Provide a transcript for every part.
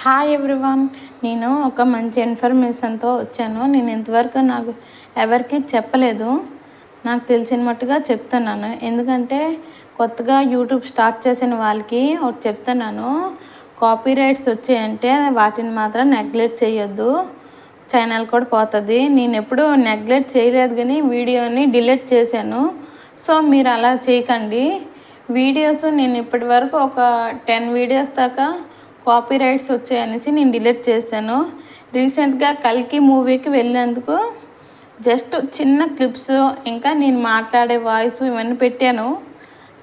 Hi everyone నేను ఒక మంచి ఇన్ఫర్మేషన్తో వచ్చాను. నేను ఇంతవరకు నాకు ఎవరికి చెప్పలేదు. నాకు తెలిసిన మట్టుగా చెప్తున్నాను. ఎందుకంటే కొత్తగా యూట్యూబ్ స్టార్ట్ చేసిన వాళ్ళకి ఒకటి చెప్తున్నాను. కాపీ రైట్స్ వచ్చాయంటే వాటిని మాత్రం నెగ్లెక్ట్ చేయొద్దు. ఛానల్ కూడా పోతుంది. నేను ఎప్పుడు నెగ్లెక్ట్ చేయలేదు కానీ వీడియోని డిలీట్ చేశాను. సో మీరు అలా చేయకండి. వీడియోస్ నేను ఇప్పటి వరకు ఒక టెన్ వీడియోస్ దాకా కాపీ రైట్స్ వచ్చాయనేసి నేను డిలీట్ చేశాను. రీసెంట్గా కల్కి మూవీకి వెళ్ళినందుకు జస్ట్ చిన్న క్లిప్స్ ఇంకా నేను మాట్లాడే వాయిస్ ఇవన్నీ పెట్టాను.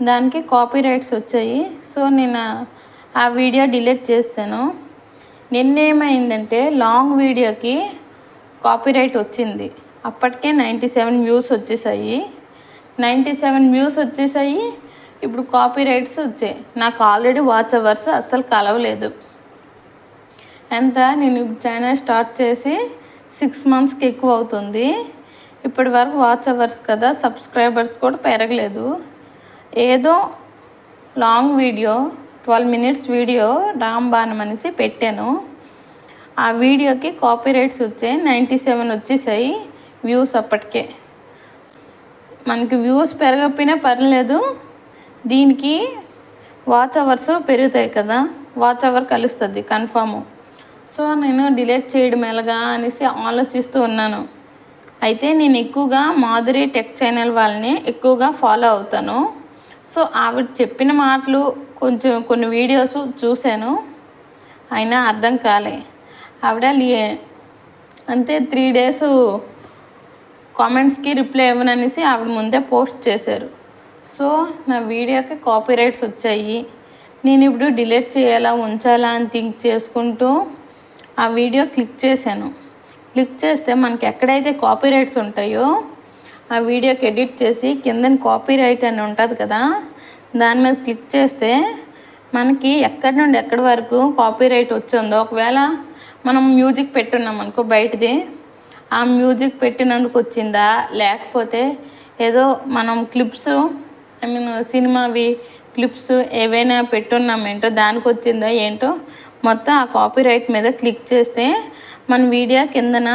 దానికి కాపీ రైట్స్ వచ్చాయి. సో నేను ఆ వీడియో డిలీట్ చేశాను. నిన్న ఏమైందంటే లాంగ్ వీడియోకి కాపీ రైట్ వచ్చింది. అప్పటికే నైంటీ సెవెన్ వ్యూస్ వచ్చేసాయి. నైంటీ సెవెన్ వ్యూస్ వచ్చేసాయి. ఇప్పుడు కాపీ రైట్స్ వచ్చాయి. నాకు ఆల్రెడీ వాచ్ అవర్స్ అస్సలు కలవలేదు. ఎంత? నేను చైనా ఛానల్ స్టార్ట్ చేసి సిక్స్ మంత్స్కి ఎక్కువ అవుతుంది. ఇప్పటి వరకు వాచ్ అవర్స్ కదా సబ్స్క్రైబర్స్ కూడా పెరగలేదు. ఏదో long video twelve minutes video రాంబాణం అనేసి పెట్టాను. ఆ వీడియోకి కాపీ రైట్స్ వచ్చాయి నైంటీ సెవెన్ వచ్చేసాయి వ్యూస్ అప్పటికే. మనకి వ్యూస్ పెరగకపోయినా పర్లేదు. దీనికి వాచ్ అవర్స్ పెరుగుతాయి కదా వాచ్ అవర్ కలుస్తుంది కన్ఫామ్ సో నేను డిలీట్ చేయడం ఎలాగా అనేసి ఆలోచిస్తూ ఉన్నాను. అయితే నేను ఎక్కువగా మాధురి టెక్ ఛానల్ వాళ్ళని ఎక్కువగా ఫాలో అవుతాను. సో ఆవిడ చెప్పిన మాటలు కొంచెం కొన్ని వీడియోస్ చూశాను. అయినా అర్థం కాలే. ఆవిడ లే- అంతే త్రీ డేస్ కామెంట్స్కి రిప్లై ఇవ్వననేసి ఆవిడ ముందే పోస్ట్ చేశారు. సో నా వీడియోకి కాపీ రైట్స్ వచ్చాయి. నేను ఇప్పుడు డిలీట్ చేయాలా ఉంచాలా అని థింక్ చేసుకుంటూ ఆ వీడియో క్లిక్ చేశాను. క్లిక్ చేస్తే మనకి ఎక్కడైతే కాపీ రైట్స్ ఉంటాయో ఆ వీడియోకి ఎడిట్ చేసి కింద కాపీ రైట్ అని ఉంటుంది కదా దాని మీద క్లిక్ చేస్తే మనకి ఎక్కడి నుండి ఎక్కడి వరకు కాపీ రైట్ వచ్చిందో. ఒకవేళ మనం మ్యూజిక్ పెట్టున్నాం అనుకో బయటది ఆ మ్యూజిక్ పెట్టినందుకు వచ్చిందా? లేకపోతే ఏదో మనం క్లిప్స్ ఐ మీన్ సినిమావి క్లిప్స్ ఏవైనా పెట్టున్నామేంటో దానికి వచ్చిందా ఏంటో మొత్తం ఆ కాపీ రైట్ మీద క్లిక్ చేస్తే మన వీడియో కిందన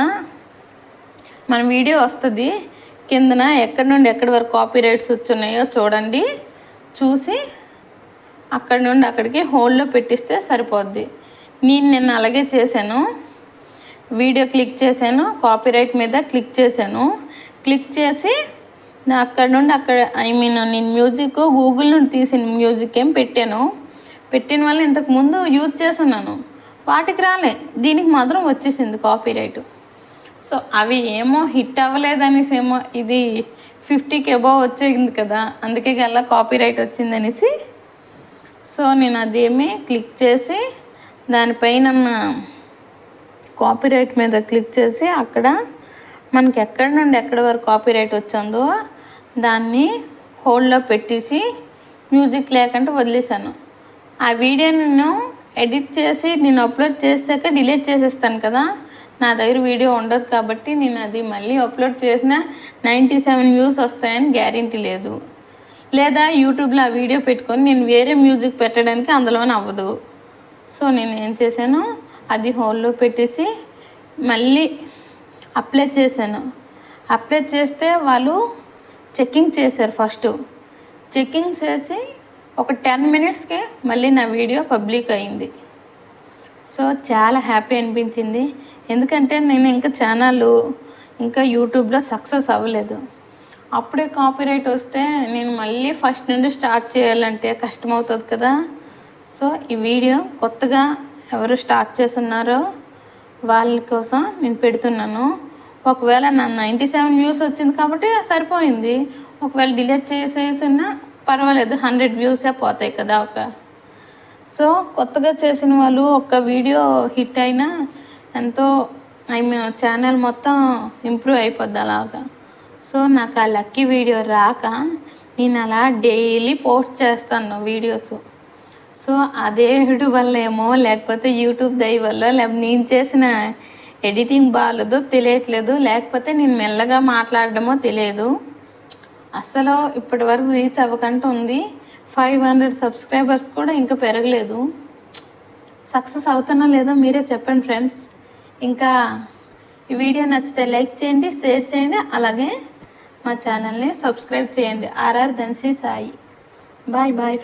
మన వీడియో వస్తుంది. కిందన ఎక్కడి నుండి ఎక్కడి వరకు కాపీ రైట్స్ వచ్చున్నాయో చూడండి. చూసి అక్కడి నుండి అక్కడికి హోల్డ్లో పెట్టిస్తే సరిపోద్ది. నేను నిన్న అలాగే చేశాను. వీడియో క్లిక్ చేశాను కాపీరైట్ మీద క్లిక్ చేశాను. క్లిక్ చేసి నా అక్కడ నుండి అక్కడ ఐ మీన్ నేను మ్యూజిక్ గూగుల్ నుండి తీసిన మ్యూజిక్ ఏం పెట్టాను. పెట్టిన వల్ల ఇంతకు ముందు యూజ్ చేస్తున్నాను. వాటికి రాలే. దీనికి మాత్రం వచ్చేసింది కాపీ రైట్ సో అవి ఏమో హిట్ అవ్వలేదనేసి ఏమో ఇది ఫిఫ్టీకి అబోవ్ వచ్చింది కదా. అందుకే గల్లా కాపీరైట్ వచ్చిందనేసి. సో నేను అదేమి క్లిక్ చేసి దానిపైన కాపీ కాపీరైట్ మీద క్లిక్ చేసి అక్కడ మనకి ఎక్కడి నుండి ఎక్కడి వరకు కాపీరైట్ వచ్చిందో దాన్ని హోల్డ్లో పెట్టేసి మ్యూజిక్ లేకుండా వదిలేశాను. ఆ వీడియో నేను ఎడిట్ చేసి నేను అప్లోడ్ చేసాక డిలీట్ చేసేస్తాను కదా నా దగ్గర వీడియో ఉండదు కాబట్టి నేను అది మళ్ళీ అప్లోడ్ చేసిన నైంటీ సెవెన్ వ్యూస్ వస్తాయని గ్యారంటీ లేదు. లేదా యూట్యూబ్లో ఆ వీడియో పెట్టుకొని నేను వేరే మ్యూజిక్ పెట్టడానికి అందులోనే అవ్వదు. సో నేను ఏం చేశాను అది హోల్లో పెట్టేసి మళ్ళీ అప్లై చేశాను. అప్లై చేస్తే వాళ్ళు చెక్కింగ్ చేశారు ఫస్ట్. చెక్కింగ్ చేసి ఒక టెన్ మినిట్స్కే మళ్ళీ నా వీడియో పబ్లిక్ అయింది. సో చాలా హ్యాపీ అనిపించింది. ఎందుకంటే నేను ఇంకా ఛానల్ ఇంకా యూట్యూబ్లో సక్సెస్ అవ్వలేదు. అప్పుడే కాపీరైట్ వస్తే నేను మళ్ళీ ఫస్ట్ నుండి స్టార్ట్ చేయాలంటే కష్టమవుతుంది కదా. సో ఈ వీడియో కొత్తగా ఎవరు స్టార్ట్ చేస్తున్నారో వాళ్ళ కోసం నేను పెడుతున్నాను. ఒకవేళ నా నైంటీ సెవెన్ వ్యూస్ వచ్చింది కాబట్టి సరిపోయింది. ఒకవేళ డిలీట్ చేసేసినా పర్వాలేదు హండ్రెడ్ వ్యూసే పోతాయి కదా ఒక. సో కొత్తగా చేసిన వాళ్ళు ఒక వీడియో హిట్ అయినా ఎంతో ఐ మీన్ ఛానల్ మొత్తం ఇంప్రూవ్ అయిపోద్ది అలాగా. సో నాకు ఆ లక్కీ వీడియో రాక నేను అలా డైలీ పోస్ట్ చేస్తాను వీడియోస్ సో అదే దేవుడు వల్ల ఏమో లేకపోతే యూట్యూబ్ దయ వల్ల లేకపోతే నేను చేసిన ఎడిటింగ్ బాగాలేదో తెలియట్లేదు లేకపోతే నేను మెల్లగా మాట్లాడడమో తెలియదు. అసలు ఇప్పటి వరకు రీచ్ అవ్వకుండా ఉంది. ఫైవ్ హండ్రెడ్ సబ్స్క్రైబర్స్ కూడా ఇంకా పెరగలేదు. సక్సెస్ అవుతానో లేదో మీరే చెప్పండి ఫ్రెండ్స్. ఇంకా ఈ వీడియో నచ్చితే లైక్ చేయండి షేర్ చేయండి అలాగే మా ఛానల్ని సబ్స్క్రైబ్ చేయండి. RR Dhansi Sai. Bye bye.